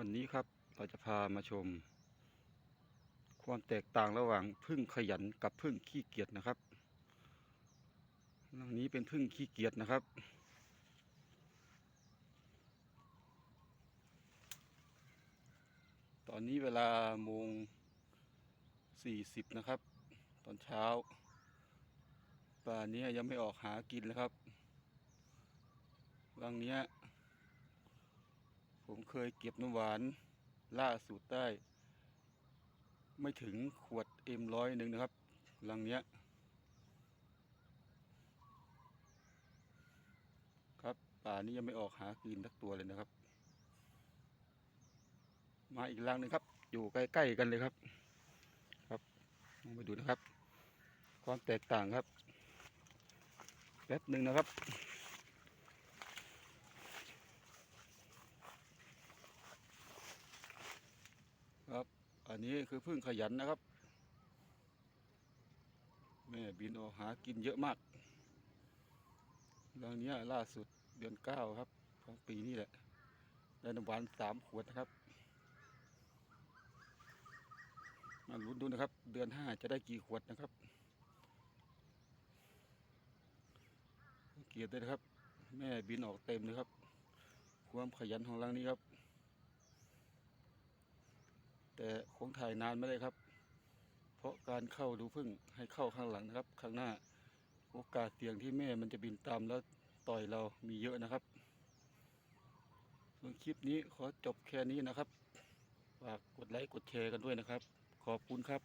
วันนี้ครับเราจะพามาชม ความแตกต่างระหว่างพึ่งขยันกับพึ่งขี้เกียจนะครับรังนี้เป็นพึ่งขี้เกียจนะครับ ตอนนี้เวลาโมงสี่สิบนะครับ ตอนเช้าป่านนี้ยังไม่ออกหากินเลยครับรังเนี้ย ผมเคยเก็บน้ำหวานล่าสุดได้ ไม่ถึงขวดเอ็มร้อยหนึ่งนะครับลังเนี้ย ครับป่านี้ยังไม่ออกหากินทักตัวเลยนะครับ มาอีกลังหนึ่งครับ อยู่ใกล้ๆกันเลยครับ ครับลองไปดูนะครับ ความแตกต่างครับ แป๊บหนึ่งนะครับ อันนี้คือพึ่งขยันนะครับ แม่บินออกหากินเยอะมากรังเนี้ยล่าสุดเดือนเก้าครับ ของปีนี้แหละ ได้น้ำหวานสามขวดนะครับ มาลุ้นดูนะครับ เดือนห้าจะได้กี่ขวดนะครับ เกียรติด้วยนะครับ แม่บินออกเต็มเลยครับ ความขยันของรังนี้ครับ แต่คงถ่ายนานไม่ได้ครับ เพราะการเข้าดูพึ่งให้เข้าข้างหลังนะครับ ข้างหน้าโอกาสเสี่ยงที่แม่มันจะบินตามแล้วต่อยเรามีเยอะนะครับ ส่วนคลิปนี้ขอจบแค่นี้นะครับ ฝากกดไลค์กดแชร์กันด้วยนะครับ ขอบคุณครับ